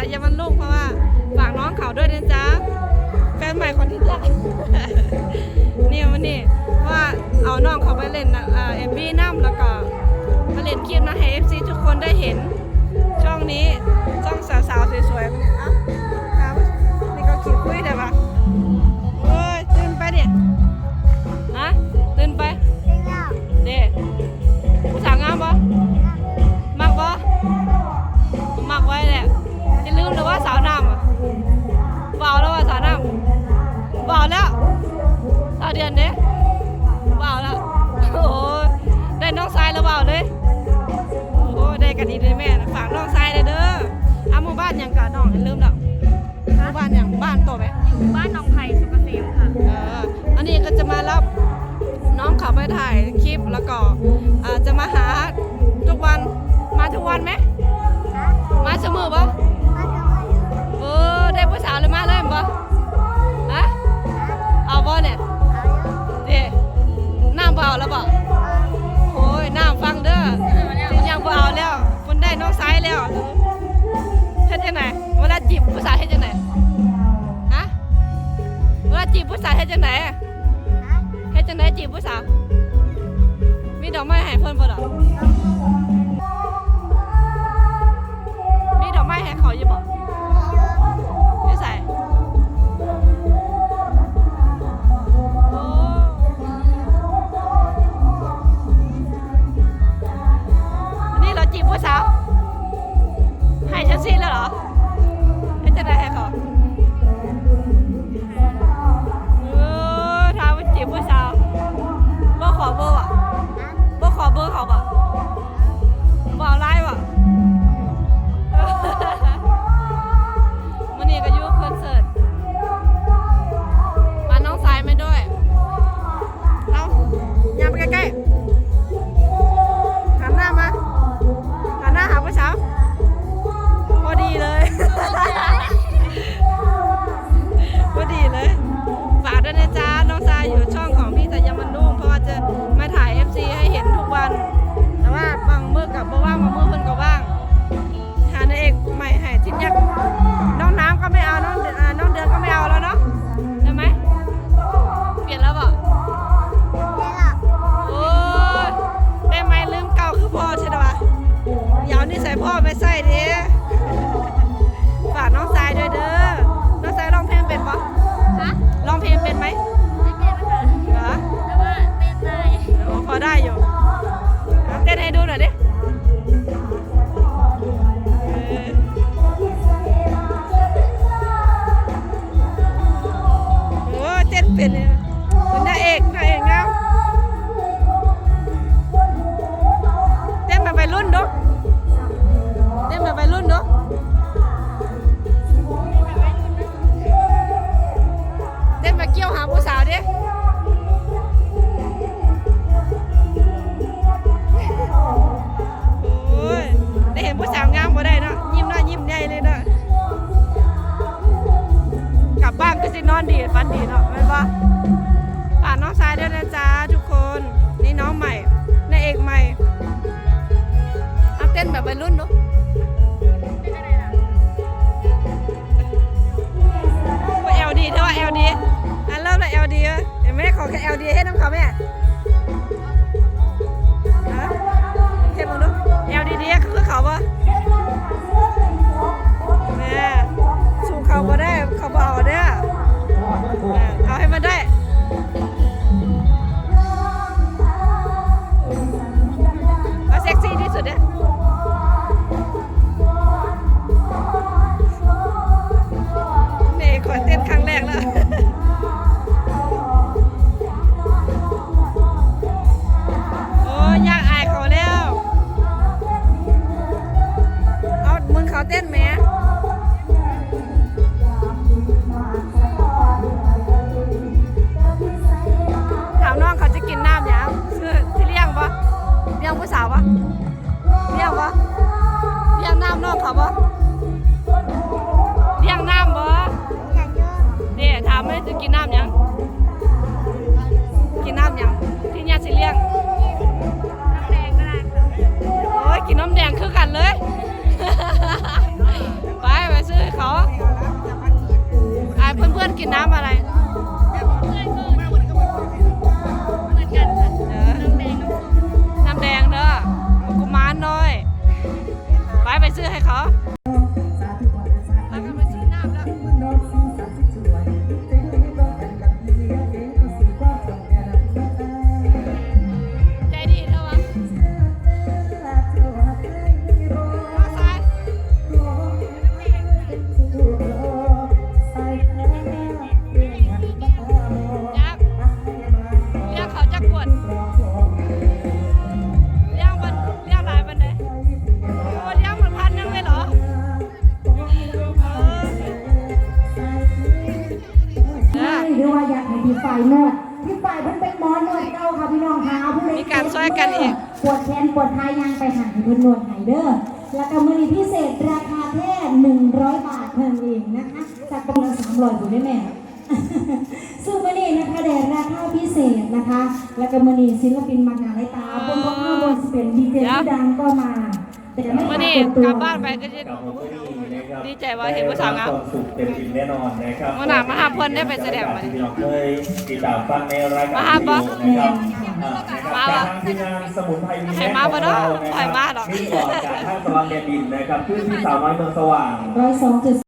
สายยามันลูกเพราะว่าฝากน้องเขาด้วยนะจ๊ะแฟนใหม่คนที่จ้านี่วันนี้ว่าเอาน้องเขาไปเล่นเอ็มบี้น้ำแล้วก็มาเล่นเกมปนะให้เอฟซีทุกคนได้เห็นช่องนี้ เดือนเด้เบาแล้วโอ้โหได้น้องชายแล้วเบาเลยโอ้ได้กันดีเลยแม่นะฝากน้องชายเลยเด้ออาหมู่บ้านยังกะน้องเริ่มแล้วหมู่บ้านยังบ้านตัวแม่อยู่บ้านน้องไผ่สุกเกษมค่ะเอออันนี้ก็จะมารับน้องเขาไปถ่ายคลิปแล้วก็ จีบผู้สาวเฮ็ดจังไหนเฮ็ดจังไหนจีบผู้สาวมีดอกไม้ให้เพิ่นบ่ดอกมีดอกไม้ให้เขาอยู่บ่ Gründer. แม่ขอแค่ LD ให้น้ำเขาแม่เห็นมึงดู LD คือเขาปะ อนกินน้ำอะไรน้ำแดงเด้อกุมานน้อยไปไปซื้อให้เขาแล้วก็ไปซื้อน้ำแล้วายนวดพี่ฝ่เพิ่นเป็นหมอนวดเก้าค่ะพี่น้องหาผู้ใดมีการช่วยกันอีก ปวดแขนปวดท้ายยางไปหาเพิ่นนวดไหเด้อแล้วก็มือนีพิเศษราคาแค่100 บาทเท่านั้นเองนะคะจากประมาณ300อยู่ได้แม่ ซึ่งมื้อนี้นะคะแด้ราคาพิเศษนะคะ แล้วก็มือนี้ศิลปินมางานหลตาบนพวกเฮาบนสเปนดีเจที่ดังก็มา แต่ไม่มื่อปรานี้กฏตัวกลับบ้านไปก็จะกับผมก็ดีนะครับดีใจว่าเห็นผู้สาวงามได้รับควสุขเต็มอิ่มแน่นอนนะครับวันหน้ามาหาเพิ่นได้ไปแสดงมาดิที่เราเคยติดตามฟังในรายการมาหาบ่วิดีโอนะครับอ่านะครับมาบ่จากทางทีมงานสมุนไพรวีให้มาบ่เนาะให้มาดอก นี่ก่อนจากท่านสว่างแดนดินนะครับขึ้นที่สาวน้อยเมืองสว่าง ร้อยสองจุด